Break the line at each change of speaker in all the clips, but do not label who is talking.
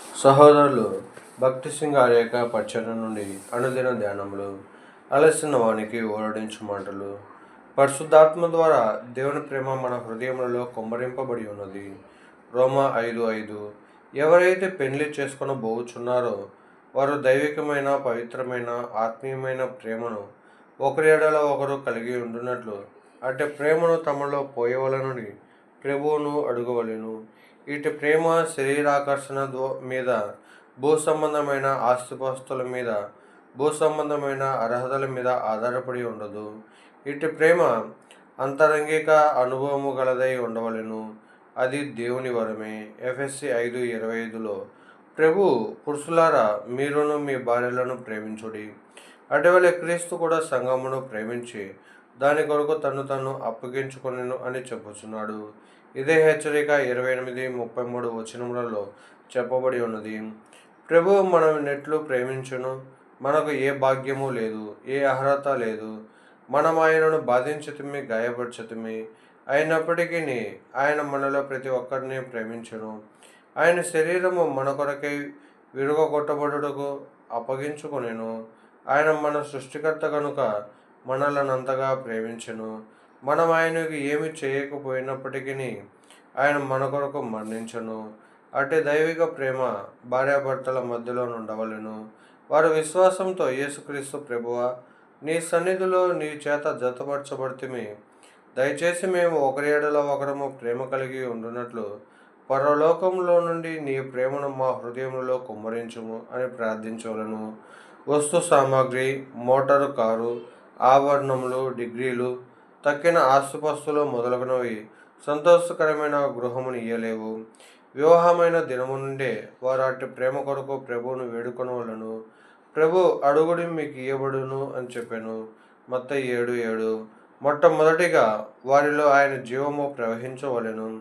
సహోదరులు భక్తి సింగ్ ఆర్యక పచ్చన నుండి అనుదిన ధ్యానములు అలసిన వానికి ఓరడించు మాటలు పరిశుద్ధాత్మ ద్వారా దేవుని ప్రేమ మన హృదయములలో కొమ్మరింపబడి ఉన్నది. రోమా ఐదు ఐదు ఎవరైతే పెళ్ళి చేసుకుని బోచున్నారో వారు దైవికమైన పవిత్రమైన ఆత్మీయమైన ప్రేమను ఒకరి ఎడల ఒకరు కలిగి ఉండునట్లు అంటే ప్రేమను తమలో పోయవలనని ప్రభువును అడుగవలను. ఇటు ప్రేమ శరీరాకర్షణ దో మీద భూ సంబంధమైన ఆస్తిపాస్తుల మీద భూ సంబంధమైన అర్హతల మీద ఆధారపడి ఉండదు. ఇటు ప్రేమ అంతరంగిక అనుభవము గలదై ఉండవలెను. అది దేవుని వరమే. ఎఫ్ఎస్సి ఐదు ఇరవై ఐదులో ప్రభు పురుషులారా మీరును మీ భార్యలను ప్రేమించుడి. అటువలే క్రీస్తు కూడా సంఘమును ప్రేమించి దాని కొరకు తను తను అప్పగించుకొనెను అని చెప్పుచున్నాడు. ఇదే హెచ్చరిక ఇరవై ఎనిమిది ముప్పై మూడు వచనములలో చెప్పబడి ఉన్నది. ప్రభు మనం నెట్లు ప్రేమించును. మనకు ఏ భాగ్యము లేదు ఏ అర్హత లేదు. మనం ఆయనను బాధించటమే గాయపరచటమే. అయినప్పటికీ ఆయన మనలో ప్రతి ఒక్కరిని ప్రేమించును. ఆయన శరీరము మన కొరకై విరుగొట్టబడుటకు అప్పగించుకునేను. ఆయన మన సృష్టికర్త కనుక మనలను అంతగా ప్రేమించను. మనం ఆయనకు ఏమి చేయకపోయినప్పటికీ ఆయన మన కొరకు మరణించను. అటు దైవిక ప్రేమ భార్యాభర్తల మధ్యలో ఉండవలెను వారు విశ్వాసంతో యేసుక్రీస్తు ప్రభువ నీ సన్నిధిలో నీ చేత జతపరచబడితే దయచేసి మేము ఒకరి ఏడలో ఒకరము ప్రేమ కలిగి ఉండునట్లు పరలోకంలో నుండి నీ ప్రేమను మా హృదయంలో కుమ్మరించుము అని ప్రార్థించవలను. వస్తు సామాగ్రి మోటారు కారు ఆభరణములు డిగ్రీలు తక్కిన ఆస్తుపస్తులు మొదలగునవి. సంతోషకరమైన గృహమును ఇయ్యలేవు. వివాహమైన దినము నుండే వారు అటు ప్రేమ కొరకు ప్రభువును వేడుకొనవలను. ప్రభు అడుగుడి మీకు ఇయ్యబడును అని చెప్పాను. మొత్త ఏడు ఏడు. మొట్టమొదటిగా వారిలో ఆయన జీవము ప్రవహించవలెను.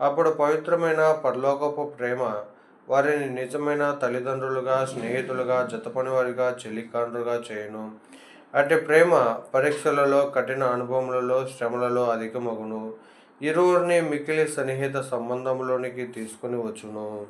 అప్పుడు పవిత్రమైన పరలోకపు ప్రేమ వారిని నిజమైన తల్లిదండ్రులుగా స్నేహితులుగా జతపనివారిగా చెల్లికాండ్రుగా చేయను. అంటే ప్రేమ పరీక్షలలో కఠిన అనుభవములలో శ్రమలలో అధికమగును. ఇరువురిని మిక్కిలి సన్నిహిత సంబంధంలోనికి తీసుకుని వచ్చును.